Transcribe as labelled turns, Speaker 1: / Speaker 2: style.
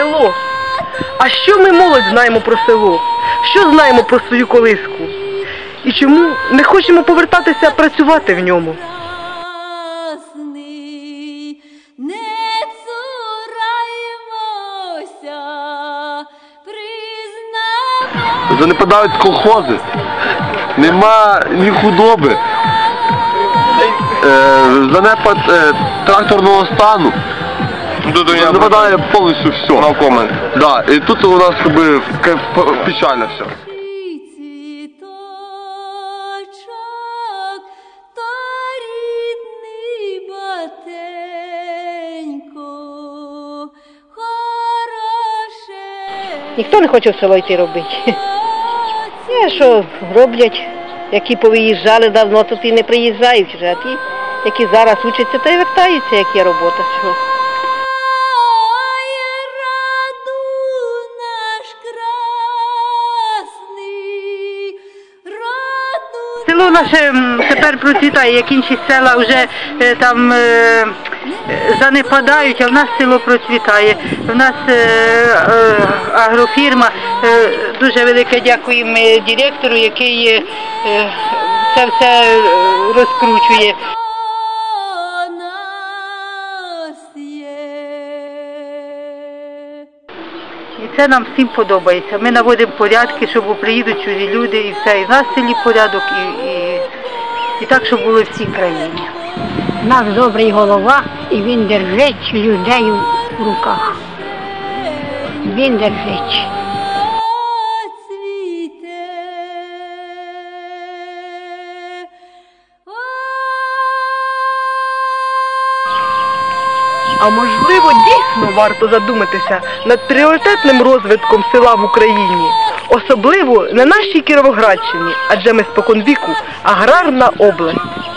Speaker 1: село. А що ми молодь знаємо про село? Що знаємо про свою колиску? І чому не хочемо повертатися працювати в ньому?
Speaker 2: Занепадають колхози, нема ні худоби, е, занепад е, тракторного стану. Занепадає повністю все. Навкомо. Да, і тут у нас якби ка- п- печально все.
Speaker 3: Цвіточок, то рідний батенько, хороше.
Speaker 4: Ніхто не хоче в село йти робити. Є, що роблять, які повиїжджали давно, тут і не приїжджають вже, а ті, які зараз учаться, то й вертаються, як є робота. Чого?
Speaker 5: Село наше тепер процвітає, як інші села вже е, там е, занепадають, а в нас село процвітає. У нас е, агрофірма, дуже велике дякуємо директору, який це все розкручує. І це нам всім подобається. Ми наводимо порядки, щоб приїдуть чужі люди і все. І в нас в селі порядок, і, і, так, щоб було в всій країні.
Speaker 6: Наш добрий голова, і він держить людей в руках. Він держить.
Speaker 1: А можливо, дійсно варто задуматися над пріоритетним розвитком села в Україні, особливо на нашій Кіровоградщині, адже ми споконвіку аграрна область.